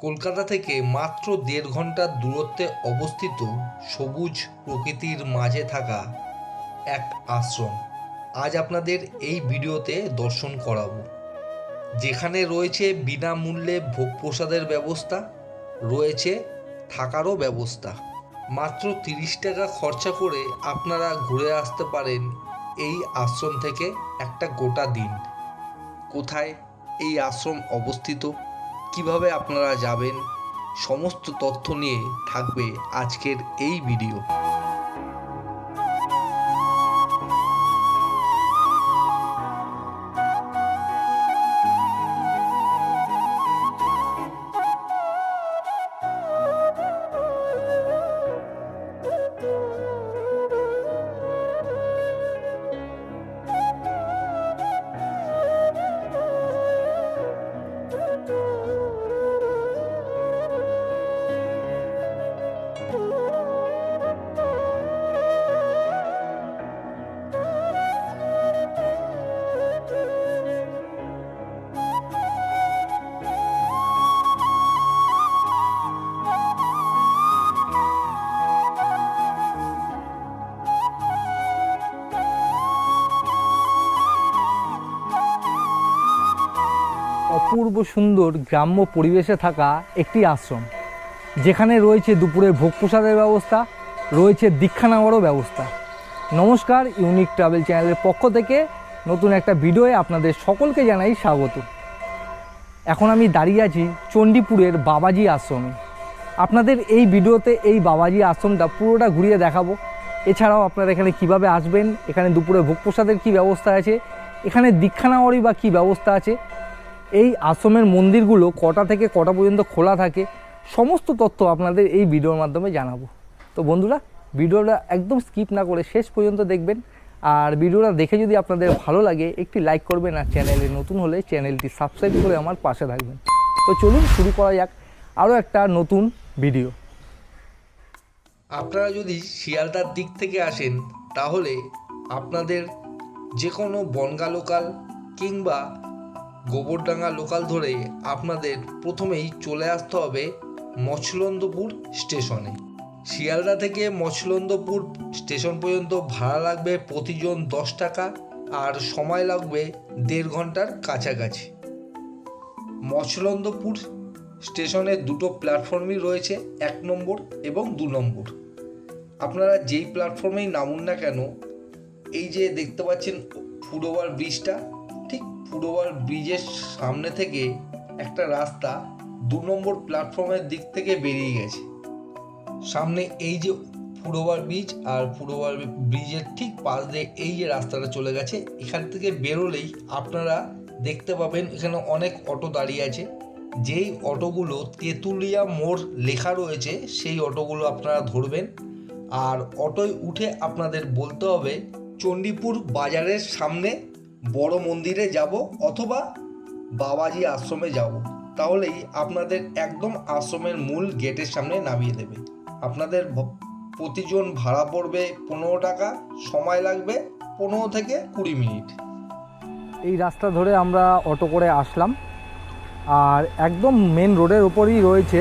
কলকাতা থেকে মাত্র দেড় ঘণ্টার দূরত্বে অবস্থিত সবুজ প্রকৃতির মাঝে থাকা এক আশ্রম। আজ আপনাদের এই ভিডিওতে দর্শন করাবো। যেখানে রয়েছে বিনামূল্যে ভোগ প্রসাদের ব্যবস্থা, রয়েছে থাকারও ব্যবস্থা। মাত্র তিরিশ টাকা খরচা করে আপনারা ঘুরে আসতে পারেন এই আশ্রম থেকে একটা গোটা দিন। কোথায় এই আশ্রম অবস্থিত? কীভাবে আপনারা যাবেন? সমস্ত তথ্য নিয়ে থাকবে আজকের এই ভিডিও অপূর্ব সুন্দর গ্রাম্য পরিবেশে থাকা একটি আশ্রম। যেখানে রয়েছে দুপুরে ভোগ প্রসাদের ব্যবস্থা, রয়েছে দীক্ষা নেওয়ারও ব্যবস্থা। নমস্কার, ইউনিক ট্রাভেল চ্যানেলের পক্ষ থেকে নতুন একটা ভিডিওয়ে আপনাদের সকলকে জানাই স্বাগত। এখন আমি দাঁড়িয়ে আছি চণ্ডীপুরের বাবাজি আশ্রমে। আপনাদের এই ভিডিওতে এই বাবাজি আশ্রমটা পুরোটা ঘুরিয়ে দেখাবো। এছাড়াও আপনারা এখানে কীভাবে আসবেন, এখানে দুপুরে ভোগ প্রসাদের কী ব্যবস্থা আছে, এখানে দীক্ষা নেওয়ারই বা কী ব্যবস্থা আছে এই আশ্রমের মন্দিরগুলো কটা থেকে কটা পর্যন্ত খোলা থাকে, সমস্ত তথ্য আপনাদের এই ভিডিওর মাধ্যমে জানাব। তো বন্ধুরা, ভিডিওটা একদম স্কিপ না করে শেষ পর্যন্ত দেখবেন। আর ভিডিওটা দেখে যদি আপনাদের ভালো লাগে, একটি লাইক করবেন আর চ্যানেলে নতুন হলে চ্যানেলটি সাবস্ক্রাইব করে আমার পাশে থাকবেন। তো চলুন শুরু করা যাক আরও একটা নতুন ভিডিও। আপনারা যদি শিয়ালদার দিক থেকে আসেন, তাহলে আপনাদের যে কোনো বনগা লোকাল কিংবা গোবরডাঙ্গা লোকাল ধরে আপনাদের প্রথমেই চলে আসতে হবে মছলন্দপুর স্টেশনে। শিয়ালদা থেকে মছলন্দপুর স্টেশন পর্যন্ত ভাড়া লাগবে প্রতিজন দশ টাকা আর সময় লাগবে দেড় ঘণ্টার কাছাকাছি। মছলন্দপুর স্টেশনে দুটো প্ল্যাটফর্মই রয়েছে, এক নম্বর এবং দু নম্বর। আপনারা যেই প্ল্যাটফর্মেই নামুন না কেন, এই যে দেখতে পাচ্ছেন ফুডওভার ব্রিজটা ফুডওভার ব্রিজের সামনে থেকে একটা রাস্তা দু নম্বর প্ল্যাটফর্মের দিক থেকে বেরিয়ে গেছে। সামনে এই যে ফুডওভার ব্রিজ আর ফুডওভার ব্রিজের ঠিক পাশ দিয়ে এই যে রাস্তাটা চলে গেছে, এখান থেকে বেরোলেই আপনারা দেখতে পাবেন এখানে অনেক অটো দাঁড়িয়ে আছে। যেই অটোগুলো তেঁতুলিয়া মোড় লেখা রয়েছে, সেই অটোগুলো আপনারা ধরবেন। আর অটোয় উঠে আপনাদের বলতে হবে, চণ্ডীপুর বাজারের সামনে বড় মন্দিরে যাব অথবা বাবাজি আশ্রমে যাব। তাহলেই আপনাদের একদম আশ্রমের মূল গেটের সামনে নামিয়ে দেবে। আপনাদের প্রতিজন ভাড়া পড়বে পনেরো টাকা, সময় লাগবে পনেরো থেকে কুড়ি মিনিট। এই রাস্তা ধরে আমরা অটো করে আসলাম। আর একদম মেন রোডের ওপরই রয়েছে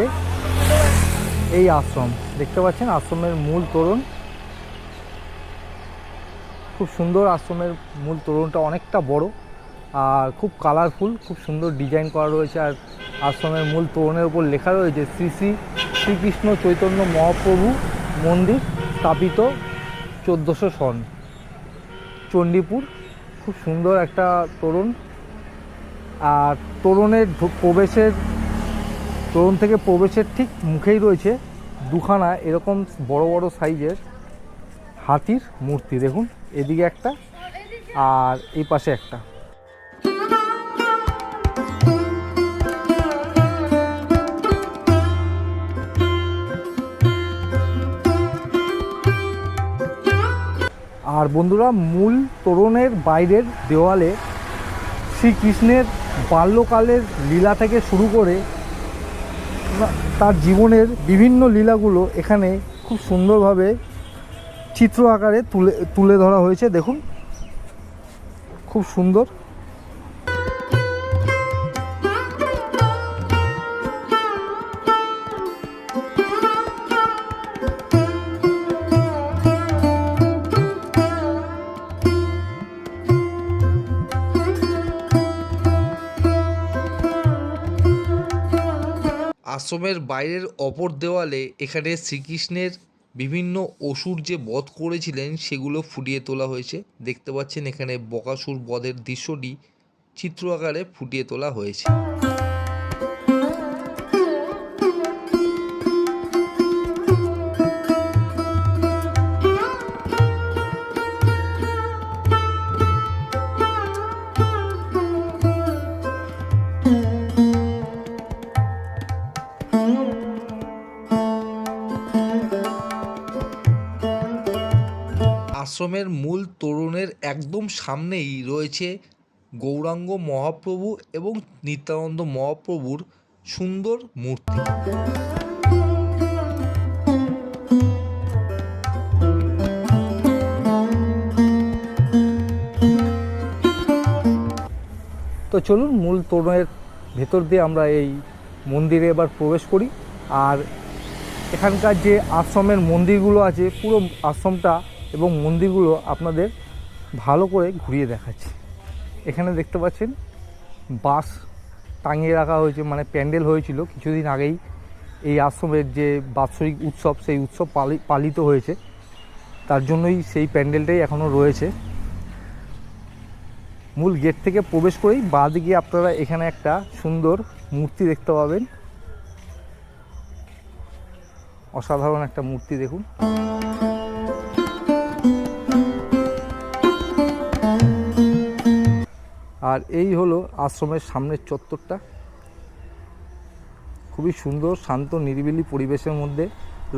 এই আশ্রম। দেখতে পাচ্ছেন আশ্রমের মূল তোরণ। খুব সুন্দর আশ্রমের মূল তোরণটা অনেকটা বড় আর খুব কালারফুল খুব সুন্দর ডিজাইন করা রয়েছে আর আশ্রমের মূল তোরণের উপর লেখা রয়েছে শ্রী শ্রী শ্রীকৃষ্ণ চৈতন্য মহাপ্রভু মন্দির স্থাপিত চোদ্দোশো সন। চণ্ডীপুর, খুব সুন্দর একটা তোরণ। আর তোরণের প্রবেশের, তোরণ থেকে প্রবেশের ঠিক মুখেই রয়েছে দুখানা এরকম বড় বড় সাইজের হাতির মূর্তি। দেখুন এদিকে একটা আর এই পাশে একটা। আর বন্ধুরা, মূল তোরণের বাইরের দেওয়ালে শ্রীকৃষ্ণের বাল্যকালের লীলা থেকে শুরু করে তার জীবনের বিভিন্ন লীলাগুলো এখানে খুব সুন্দরভাবে চিত্র আকারে তুলে তুলে ধরা হয়েছে, দেখুন। খুব সুন্দর। আশ্রমের বাইরের অপর দেওয়ালে এখানে শ্রীকৃষ্ণের বিভিন্ন অসুর যে বধ করেছিলেন, সেগুলো ফুটিয়ে তোলা হয়েছে। দেখতে পাচ্ছেন এখানে বকাসুর বধের দৃশ্যটি চিত্র আকারে ফুটিয়ে তোলা হয়েছে। আশ্রমের মূল তোরণের একদম সামনেই রয়েছে গৌরাঙ্গ মহাপ্রভু এবং নিত্যানন্দ মহাপ্রভুর সুন্দর মূর্তি। তো চলুন, মূল তোরণের ভেতর দিয়ে আমরা এই মন্দিরে এবার প্রবেশ করি। আর এখানকার যে আশ্রমের মন্দিরগুলো আছে, পুরো আশ্রমটা এবং মন্দিরগুলো আপনাদের ভালো করে ঘুরিয়ে দেখাচ্ছি। এখানে দেখতে পাচ্ছেন বাস টাঙিয়ে রাখা হয়েছে মানে প্যান্ডেল হয়েছিল কিছুদিন আগেই। এই আশ্রমের যে বাৎসরিক উৎসব, সেই উৎসব পালিত হয়েছে। তার জন্যই সেই প্যান্ডেলটাই এখনও রয়েছে। মূল গেট থেকে প্রবেশ করেই বাঁ দিকে আপনারা এখানে একটা সুন্দর মূর্তি দেখতে পাবেন। অসাধারণ একটা মূর্তি দেখুন। আর এই হলো আশ্রমের সামনের চত্বরটা। খুবই সুন্দর, শান্ত, নিরিবিলি পরিবেশের মধ্যে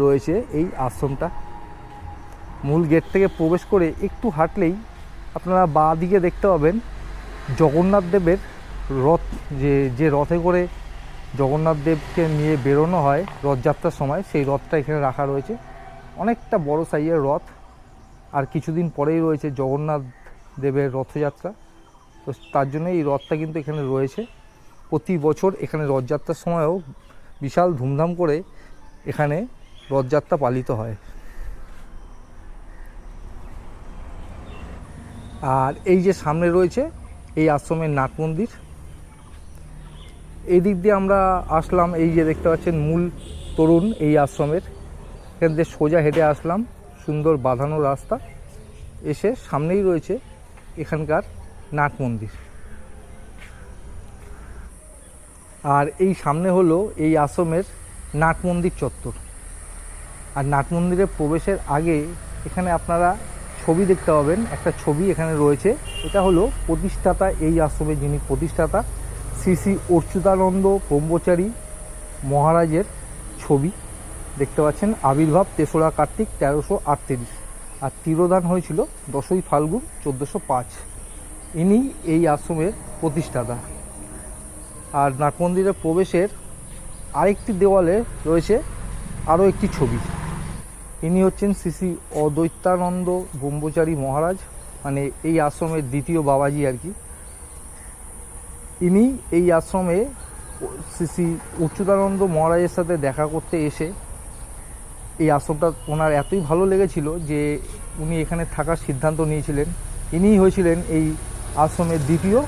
রয়েছে এই আশ্রমটা। মূল গেট থেকে প্রবেশ করে একটু হাঁটলেই আপনারা বাঁ দিকে দেখতে পাবেন জগন্নাথ দেবের রথ। যে যে রথে করে জগন্নাথ দেবকে নিয়ে বেরোনো হয় রথযাত্রার সময়, সেই রথটা এখানে রাখা রয়েছে। অনেকটা বড় সাইজের রথ। আর কিছুদিন পরেই রয়েছে জগন্নাথ দেবের রথযাত্রা। তো তার জন্য এই রথটা কিন্তু এখানে রয়েছে। প্রতি বছর এখানে রথযাত্রার সময়ও বিশাল ধুমধাম করে এখানে রথযাত্রা পালিত হয়। আর এই যে সামনে রয়েছে, এই আশ্রমের নাট মন্দির। এই দিক দিয়ে আমরা আসলাম, এই যে দেখতে পাচ্ছেন মূল তরুণ এই আশ্রমের। এখান দিয়ে সোজা হেঁটে আসলাম, সুন্দর বাঁধানো রাস্তা। এসে সামনেই রয়েছে এখানকার নাট মন্দির। আর এই সামনে হলো এই আশ্রমের নাট মন্দির চত্বর। আর নাট মন্দিরে প্রবেশের আগে এখানে আপনারা ছবি দেখতে পাবেন, একটা ছবি এখানে রয়েছে। এটা হলো প্রতিষ্ঠাতা, এই আশ্রমের যিনি প্রতিষ্ঠাতা, শ্রী শ্রী অচ্যুতানন্দ ব্রহ্মচারী মহারাজের ছবি। দেখতে পাচ্ছেন, আবির্ভাব তেসরা কার্তিক তেরোশো আটত্রিশ। আর তিরোধান হয়েছিল দশই ফাল্গুন চোদ্দোশো পাঁচ। ইনি এই আশ্রমের প্রতিষ্ঠাতা। আর নাট মন্দিরের প্রবেশের আরেকটি দেওয়ালে রয়েছে আরও একটি ছবি। ইনি হচ্ছেন শ্রী অদ্বৈতানন্দ ব্রহ্মচারী মহারাজ মানে এই আশ্রমের দ্বিতীয় বাবাজি আর কি। ইনি এই আশ্রমে শ্রী অচ্যুতানন্দ মহারাজের সাথে দেখা করতে এসে এই আশ্রমটা ওনার এতই ভালো লেগেছিল যে উনি এখানে থাকার সিদ্ধান্ত নিয়েছিলেন। ইনিই হয়েছিলেন এই আশ্রমের দ্বিতীয়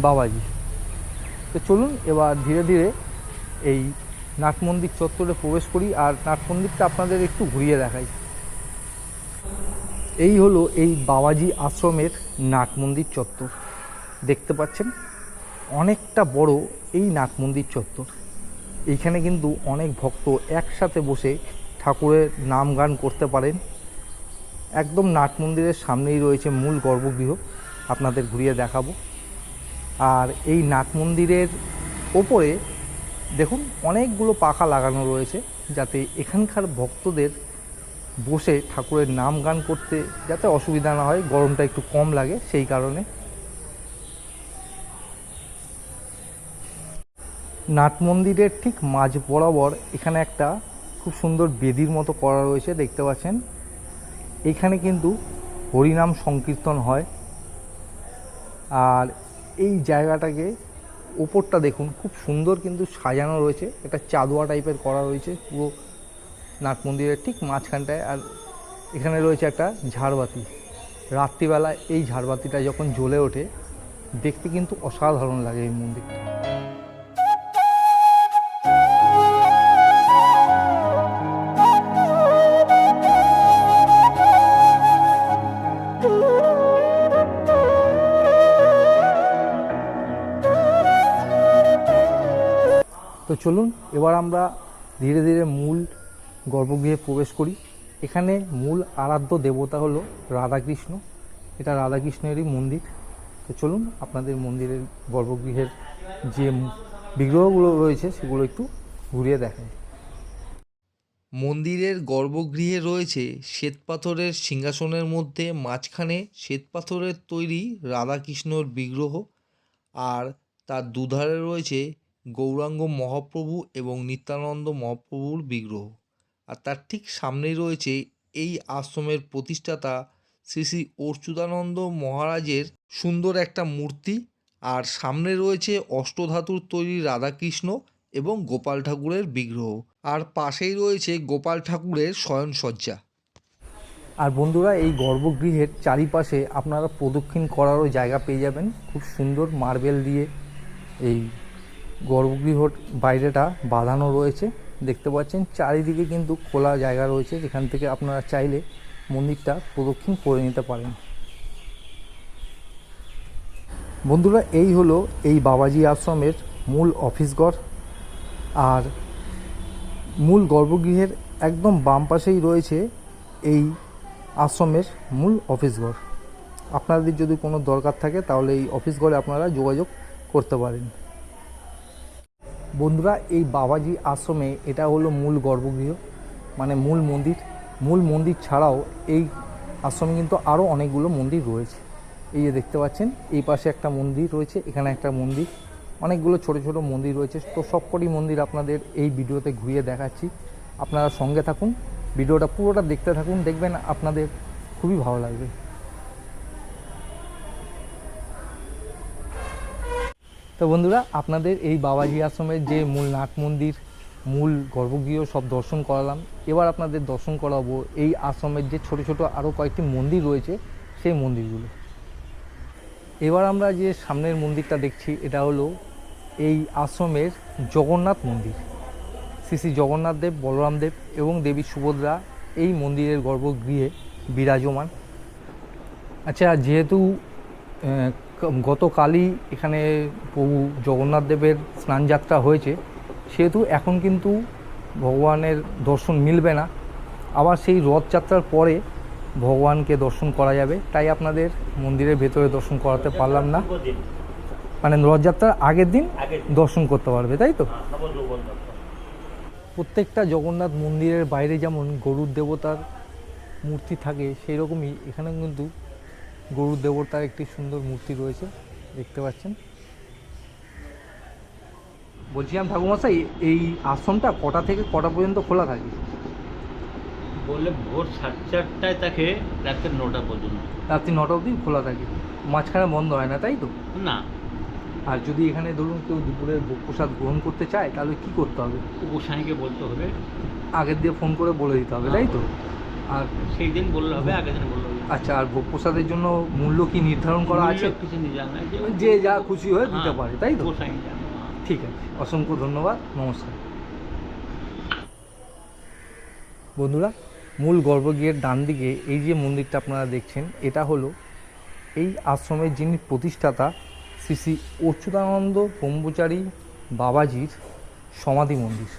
বাবাজি। তো চলুন এবার ধীরে ধীরে এই নাট মন্দির চত্বরে প্রবেশ করি আর নাট মন্দিরটা আপনাদের একটু ঘুরিয়ে দেখাই। এই হলো এই বাবাজি আশ্রমের নাট মন্দির চত্বর। দেখতে পাচ্ছেন? অনেকটা বড় এই নাট মন্দির চত্বর। এইখানে কিন্তু অনেক ভক্ত একসাথে বসে ঠাকুরের নাম গান করতে পারেন। একদম নাট মন্দিরের সামনেই রয়েছে মূল গর্ভগৃহ। আপনাদের ঘুরিয়ে দেখাবো। আর এই নাট মন্দিরের ওপরে দেখুন অনেকগুলো পাখা লাগানো রয়েছে, যাতে এখানকার ভক্তদের বসে ঠাকুরের নাম গান করতে যাতে অসুবিধা না হয়, গরমটা একটু কম লাগে সেই কারণে। নাট মন্দিরের ঠিক মাঝ বরাবর এখানে একটা খুব সুন্দর বেদির মতো করা রয়েছে, দেখতে পাচ্ছেন। এখানে কিন্তু হরিনাম সংকীর্তন হয়। আর এই জায়গাটাকে ওপরটা দেখুন, খুব সুন্দর কিন্তু সাজানো রয়েছে। একটা চাদুয়া টাইপের করা রয়েছে পুরো নাট মন্দিরের ঠিক মাঝখানটায়। আর এখানে রয়েছে একটা ঝাড়বাতি। রাত্রিবেলা এই ঝাড়বাতিটা যখন জ্বলে ওঠে, দেখতে কিন্তু অসাধারণ লাগে এই মন্দিরটা। চলুন, এবার আমরা ধীরে ধীরে মূল গর্ভগৃহে প্রবেশ করি। এখানে মূল আরাধ্য দেবতা হলো রাধাকৃষ্ণ। এটা রাধাকৃষ্ণেরই মন্দির। তো চলুন, আপনাদের মন্দিরের গর্ভগৃহের যে বিগ্রহগুলো রয়েছে, সেগুলো একটু ঘুরিয়ে দেখাই মন্দিরের গর্ভগৃহে রয়েছে শ্বেতপাথরের সিংহাসনের মধ্যে মাঝখানে শ্বেতপাথরের তৈরি রাধাকৃষ্ণর বিগ্রহ, আর তার দুধারে রয়েছে গৌরাঙ্গ মহাপ্রভু এবং নিত্যানন্দ মহাপ্রভুর বিগ্রহ। আর তার ঠিক সামনেই রয়েছে এই আশ্রমের প্রতিষ্ঠাতা শ্রী শ্রী অর্চুদানন্দ মহারাজের সুন্দর একটা মূর্তি। আর সামনে রয়েছে অষ্টধাতুর তৈরি রাধাকৃষ্ণ এবং গোপাল ঠাকুরের বিগ্রহ। আর পাশেই রয়েছে গোপাল ঠাকুরের শয়নসজ্জা। আর বন্ধুরা, এই গর্ভগৃহের চারিপাশে আপনারা প্রদক্ষিণ করারও জায়গা পেয়ে যাবেন। খুব সুন্দর মার্বেল দিয়ে এই গর্ভগৃহর বাইরেটা বাঁধানো রয়েছে। দেখতে পাচ্ছেন, চারিদিকে কিন্তু খোলা জায়গা রয়েছে, যেখান থেকে আপনারা চাইলে মন্দিরটা প্রদক্ষিণ করে নিতে পারেন। বন্ধুরা, এই হলো এই বাবাজি আশ্রমের মূল অফিস ঘর। আর মূল গর্ভগৃহের একদম বাম পাশেই রয়েছে এই আশ্রমের মূল অফিস ঘর। আপনাদের যদি কোনো দরকার থাকে, তাহলে এই অফিস ঘরে আপনারা যোগাযোগ করতে পারেন। বন্ধুরা, এই বাবাজি আশ্রমে এটা হলো মূল গর্ভগৃহ মানে মূল মন্দির। মূল মন্দির ছাড়াও এই আশ্রমে কিন্তু আরও অনেকগুলো মন্দির রয়েছে। এই যে দেখতে পাচ্ছেন, এই পাশে একটা মন্দির রয়েছে, এখানে একটা মন্দির। অনেকগুলো ছোট ছোট মন্দির রয়েছে। তো সবকটি মন্দির আপনাদের এই ভিডিওতে ঘুরিয়ে দেখাচ্ছি। আপনারা সঙ্গে থাকুন, ভিডিওটা পুরোটা দেখতে থাকুন, দেখবেন আপনাদের খুবই ভালো লাগবে। তো বন্ধুরা, আপনাদের এই বাবাজি আশ্রমের যে মূল নাট মন্দির, মূল গর্ভগৃহ সব দর্শন করালাম। এবার আপনাদের দর্শন করাবো এই আশ্রমের যে ছোট ছোট আরও কয়েকটি মন্দির রয়েছে, সেই মন্দিরগুলো। এবার আমরা যে সামনের মন্দিরটা দেখছি, এটা হলো এই আশ্রমের জগন্নাথ মন্দির। শ্রী শ্রী জগন্নাথ দেব, বলরাম দেব এবং দেবী সুভদ্রা এই মন্দিরের গর্ভগৃহে বিরাজমান। আচ্ছা যেহেতু গতকালই এখানে প্রভু জগন্নাথ দেবের স্নানযাত্রা হয়েছে। সেহেতু এখন কিন্তু ভগবানের দর্শন মিলবে না। আবার সেই রথযাত্রার পরে ভগবানকে দর্শন করা যাবে। তাই আপনাদের মন্দিরের ভেতরে দর্শন করাতে পারলাম না। মানে রথযাত্রার আগের দিন দর্শন করতে পারবে তাই তো? প্রত্যেকটা জগন্নাথ মন্দিরের বাইরে যেমন গরুর দেবতার মূর্তি থাকে সেই রকমই এখানে কিন্তু গরুর দেবতার একটি সুন্দর মূর্তি রয়েছে দেখতে পাচ্ছেন। বলছিলাম ঠাকুরমশাই এই আশ্রমটা কটা থেকে কটা পর্যন্ত খোলা থাকে? বললে ভোর সাড়ে চারটায় তাকে রাত্রে নটা পর্যন্ত। রাত্রি নটা অবধি খোলা থাকে। মাঝখানে বন্ধ হয় না তাই তো? না। আর যদি এখানে ধরুন কেউ দুপুরের ভোগ প্রসাদ গ্রহণ করতে চায় তাহলে কি করতে হবে? গোসাইকে বলতে হবে। আগের দিয়ে ফোন করে বলে দিতে হবে তাই তো? আর সেই দিন বললে হবে আগের দিন বললে আচ্ছা আর ভোগ প্রসাদের জন্য মূল্য কি নির্ধারণ করা আছে? যে যা খুশি হয়ে দিতে পারে তাই তো? ঠিক আছে অসংখ্য ধন্যবাদ নমস্কার। বন্ধুরা মূল গর্ভগৃহের ডান দিকে এই যে মন্দিরটা আপনারা দেখছেন এটা হলো এই আশ্রমের যিনি প্রতিষ্ঠাতা শ্রী শ্রী অচ্যুতানন্দ ব্রহ্মচারী বাবাজির সমাধি মন্দির।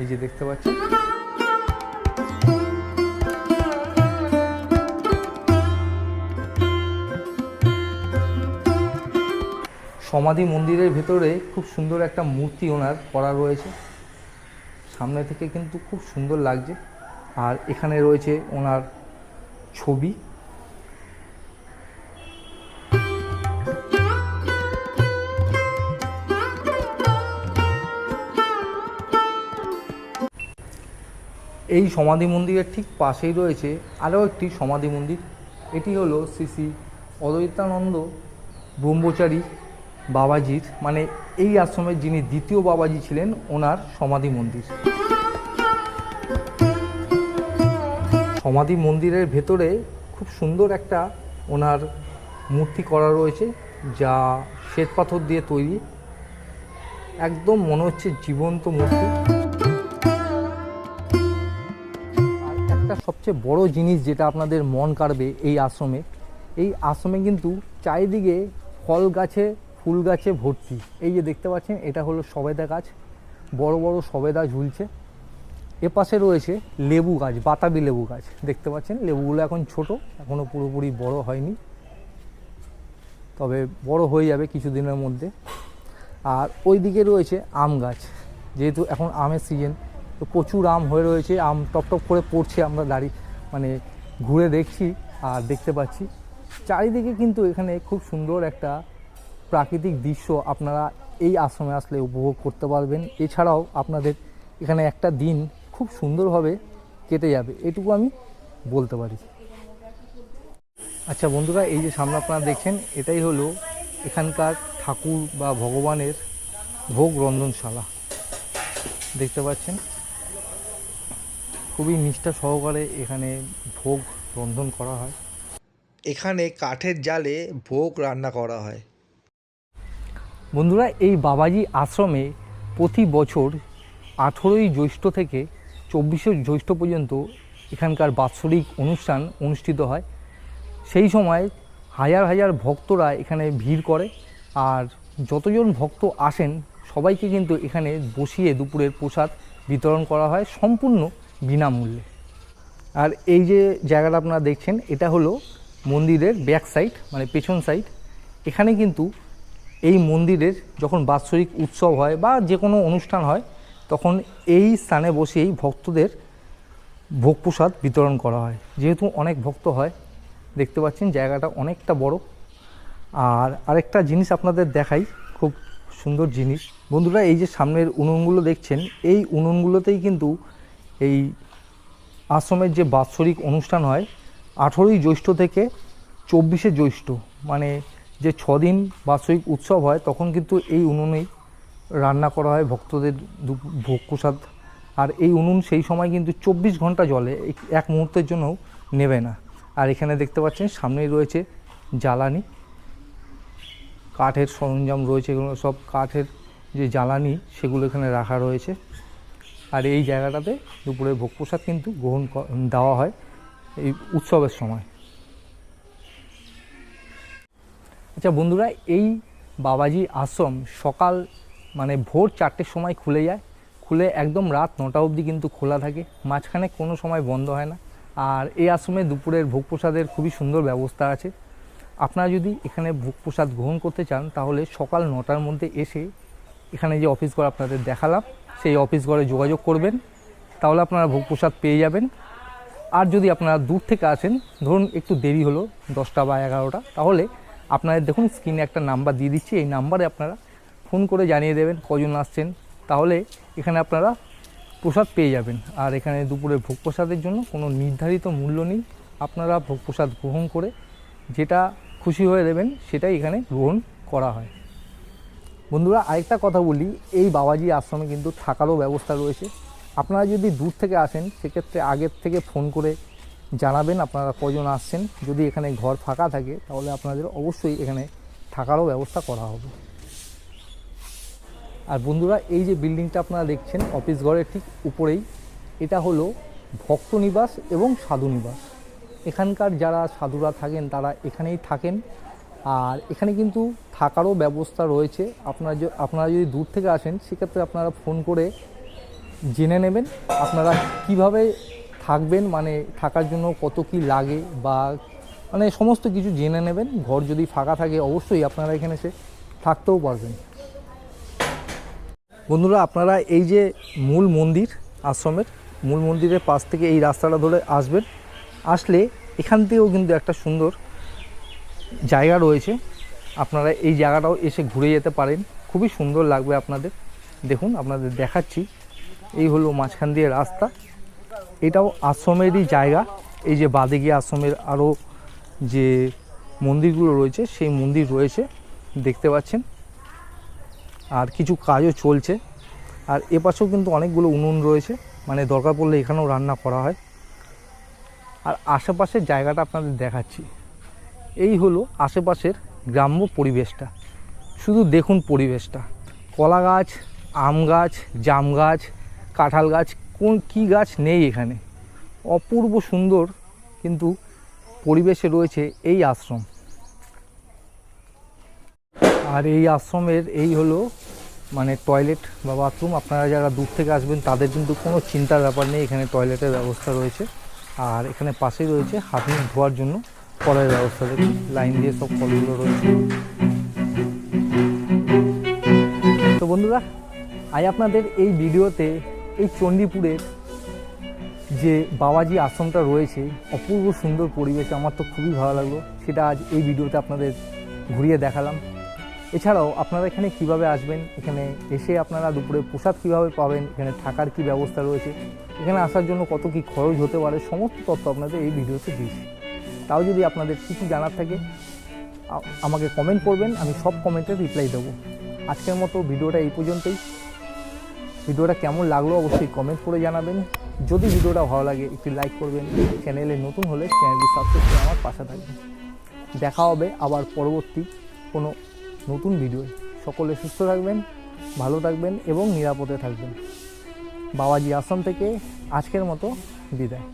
এই যে দেখতে পাচ্ছেন? সমাধি মন্দিরের ভেতরে খুব সুন্দর একটা মূর্তি ওনার করা রয়েছে। সামনে থেকে কিন্তু খুব সুন্দর লাগছে। আর এখানে রয়েছে ওনার ছবি। এই সমাধি মন্দিরের ঠিক পাশেই রয়েছে আরও একটি সমাধি মন্দির। এটি হলো শ্রী শ্রী অদ্বৈতানন্দ ব্রহ্মচারী বাবাজির মানে এই আশ্রমের যিনি দ্বিতীয় বাবাজি ছিলেন, ওনার সমাধি মন্দির। সমাধি মন্দিরের ভেতরে খুব সুন্দর একটা ওনার মূর্তি করা রয়েছে, যা শ্বেত পাথর দিয়ে তৈরি। একদম মনে হচ্ছে জীবন্ত মূর্তি। একটা সবচেয়ে বড় জিনিস যেটা আপনাদের মন কাড়বে এই আশ্রমে এই আশ্রমে কিন্তু চারিদিকে ফল গাছে ফুল গাছে ভর্তি। এই যে দেখতে পাচ্ছেন, এটা হলো সবেদা গাছ। বড় বড় সবেদা ঝুলছে। এ পাশে রয়েছে লেবু গাছ, বাতাবি লেবু গাছ। দেখতে পাচ্ছেন, লেবুগুলো এখন ছোট এখনও পুরোপুরি বড় হয়নি। তবে বড় হয়ে যাবে কিছুদিনের মধ্যে। আর ওই দিকে রয়েছে আম গাছ। যেহেতু এখন আমের সিজন তো প্রচুর আম হয়ে রয়েছে, আম টপ টপ করে পড়ছে, আমরা দাঁড়িয়ে মানে ঘুরে দেখছি আর দেখতে পাচ্ছি। চারিদিকে কিন্তু এখানে খুব সুন্দর একটা প্রাকৃতিক দৃশ্য আপনারা এই আশ্রমে আসলে উপভোগ করতে পারবেন। এছাড়াও আপনাদের এখানে একটা দিন খুব সুন্দরভাবে কেটে যাবে, এটুকু আমি বলতে পারি। আচ্ছা বন্ধুরা, এই যে সামনে আপনারা দেখছেন, এটাই হলো এখানকার ঠাকুর বা ভগবানের ভোগ রন্ধনশালা। দেখতে পাচ্ছেন? খুবই নিষ্ঠা সহকারে এখানে ভোগ রন্ধন করা হয়। এখানে কাঠের জালে ভোগ রান্না করা হয়। বন্ধুরা, এই বাবাজি আশ্রমে প্রতি বছর আঠেরোই জ্যৈষ্ঠ থেকে চব্বিশে জ্যৈষ্ঠ পর্যন্ত এখানকার বাৎসরিক অনুষ্ঠান অনুষ্ঠিত হয়। সেই সময় হাজার হাজার ভক্তরা এখানে ভিড় করে আর যতজন ভক্ত আসেন, সবাইকে কিন্তু এখানে বসিয়ে দুপুরের প্রসাদ বিতরণ করা হয় সম্পূর্ণ বিনামূল্যে। আর এই যে জায়গাটা আপনারা দেখছেন, এটা হলো মন্দিরের ব্যাক সাইড মানে পেছন সাইড এখানে কিন্তু এই মন্দিরের যখন বাৎসরিক উৎসব হয় বা যে কোনো অনুষ্ঠান হয়, তখন এই স্থানে বসেই ভক্তদের ভোগ প্রসাদ বিতরণ করা হয়। যেহেতু অনেক ভক্ত হয়, দেখতে পাচ্ছেন জায়গাটা অনেকটা বড়। আর আরেকটা জিনিস আপনাদের দেখাই, খুব সুন্দর জিনিস। বন্ধুরা, এই যে সামনের উনুনগুলো দেখছেন, এই উনুনগুলোতেই কিন্তু এই আশ্রমের যে বাৎসরিক অনুষ্ঠান হয়, আঠেরোই জ্যৈষ্ঠ থেকে চব্বিশে জ্যৈষ্ঠ মানে যে ছদিন বাৎসরিক উৎসব হয়, তখন কিন্তু এই উনুনেই রান্না করা হয়, ভক্তদের ভোগ প্রসাদ। আর এই উনুন সেই সময় কিন্তু চব্বিশ ঘণ্টা জলে এক- এক মুহূর্তের জন্যও নেবে না। আর এখানে দেখতে পাচ্ছেন, সামনেই রয়েছে জ্বালানি। কাঠের সরঞ্জাম রয়েছে, এগুলো সব কাঠের যে জ্বালানি, সেগুলো এখানে রাখা রয়েছে। আর এই জায়গাটাতে দুপুরে ভোগ প্রসাদ কিন্তু গ্রহণ দেওয়া হয় এই উৎসবের সময়। আচ্ছা বন্ধুরা, এই বাবাজি আশ্রম সকাল মানে ভোর চারটের সময় খুলে যায়। খুলে একদম রাত নটা অবধি কিন্তু খোলা থাকে। মাঝখানে কোনো সময় বন্ধ হয় না। আর এই আশ্রমে দুপুরের ভোগ প্রসাদের খুবই সুন্দর ব্যবস্থা আছে। আপনারা যদি এখানে ভোগ প্রসাদ গ্রহণ করতে চান, তাহলে সকাল নটার মধ্যে এসে এখানে যে অফিস ঘর আপনাদের দেখালাম, সেই অফিস ঘরে যোগাযোগ করবেন। তাহলে আপনারা ভোগ প্রসাদ পেয়ে যাবেন। আর যদি আপনারা দূর থেকে আসেন, ধরুন একটু দেরি হলো দশটা বা এগারোটা, তাহলে আপনাদের দেখুন স্ক্রিনে একটা নাম্বার দিয়ে দিচ্ছি, এই নাম্বারে আপনারা ফোন করে জানিয়ে দেবেন কজন আসছেন, তাহলে এখানে আপনারা প্রসাদ পেয়ে যাবেন। আর এখানে দুপুরে ভোগ প্রসাদের জন্য কোনো নির্ধারিত মূল্য নেই, আপনারা ভোগ প্রসাদ গ্রহণ করে যেটা খুশি হয়ে দেবেন সেটাই এখানে গ্রহণ করা হয়। বন্ধুরা, আরেকটা কথা বলি, এই বাবাজি আশ্রমে কিন্তু থাকারও ব্যবস্থা রয়েছে। আপনারা যদি দূর থেকে আসেন, সেক্ষেত্রে আগের থেকে ফোন করে জানাবেন আপনারা কজন আসছেন। যদি এখানে ঘর ফাঁকা থাকে, তাহলে আপনাদের অবশ্যই এখানে থাকারও ব্যবস্থা করা হবে। আর বন্ধুরা, এই যে বিল্ডিংটা আপনারা দেখছেন, অফিস ঘরের ঠিক উপরেই, এটা হলো ভক্ত নিবাস এবং সাধু নিবাস। এখানকার যারা সাধুরা থাকেন, তারা এখানেই থাকেন। আর এখানে কিন্তু থাকারও ব্যবস্থা রয়েছে। আপনারা আপনারা যদি দূর থেকে আসেন, সেক্ষেত্রে আপনারা ফোন করে জেনে নেবেন, আপনারা কীভাবে থাকবেন মানে থাকার জন্য কত কি লাগে বা মানে সমস্ত কিছু জেনে নেবেন। ঘর যদি ফাঁকা থাকে অবশ্যই আপনারা এখানে এসে থাকতেও পারবেন। বন্ধুরা, আপনারা এই যে মূল মন্দির আশ্রমের, মূল মন্দিরের পাশ থেকে এই রাস্তাটা ধরে আসবেন। আসলে এখান থেকেও কিন্তু একটা সুন্দর জায়গা রয়েছে। আপনারা এই জায়গাটাও এসে ঘুরে যেতে পারেন। খুবই সুন্দর লাগবে আপনাদের। দেখুন, আপনাদের দেখাচ্ছি। এই হলো মাঝখান দিয়ে রাস্তা। এটাও আশ্রমেরই জায়গা। এই যে বাদে গিয়ে আশ্রমের আরও যে মন্দিরগুলো রয়েছে, সেই মন্দির রয়েছে, দেখতে পাচ্ছেন। আর কিছু কাজও চলছে। আর এপাশেও কিন্তু অনেকগুলো উনুন রয়েছে মানে দরকার পড়লে এখানেও রান্না করা হয়। আর আশেপাশের জায়গাটা আপনাদের দেখাচ্ছি। এই হলো আশেপাশের গ্রাম্য পরিবেশটা। শুধু দেখুন পরিবেশটা। কলা গাছ, আম গাছ, জাম গাছ, কাঁঠাল গাছ কোন কি গাছ নেই এখানে। অপূর্ব সুন্দর কিন্তু পরিবেশে রয়েছে এই আশ্রম। আর এই আশ্রমের এই হলো মানে টয়লেট বা বাথরুম আপনারা যারা দূর থেকে আসবেন, তাদের কিন্তু কোনো চিন্তার ব্যাপার নেই। এখানে টয়লেটের ব্যবস্থা রয়েছে। আর এখানে পাশেই রয়েছে হাত মুখ ধোয়ার জন্য কলের ব্যবস্থা দেখুন। লাইন দিয়ে সব কলগুলো রয়েছে। তো বন্ধুরা, আজ আপনাদের এই ভিডিওতে এই চণ্ডীপুরের যে বাবাজি আশ্রমটা রয়েছে, অপূর্ব সুন্দর পরিবেশ, আমার তো খুবই ভালো লাগল। সেটা আজ এই ভিডিওতে আপনাদের ঘুরিয়ে দেখালাম। এছাড়াও আপনারা এখানে কীভাবে আসবেন, এখানে এসে আপনারা দুপুরে প্রসাদ কীভাবে পাবেন, এখানে থাকার কি ব্যবস্থা রয়েছে, এখানে আসার জন্য কত কি খরচ হতে পারে, সমস্ত তথ্য আপনাদের এই ভিডিওতে দিয়েছি তাও যদি আপনাদের কিছু জানার থাকে আমাকে কমেন্ট করবেন, আমি সব কমেন্টের রিপ্লাই দেবো। আজকের মতো ভিডিওটা এই পর্যন্তই। ভিডিওটা কেমন লাগল অবশ্যই কমেন্ট করে জানাবেন। যদি ভিডিওটা ভালো লাগে, একটি লাইক করবেন। চ্যানেলে নতুন হলে চ্যানেলটি সাবস্ক্রাইব করে আমার পাশে থাকবেন। দেখা হবে আবার পরবর্তী কোনো নতুন ভিডিও সকলে সুস্থ থাকবেন, ভালো থাকবেন এবং নিরাপদে থাকবেন। বাবাজি আসাম থেকে আজকের মতো বিদায়।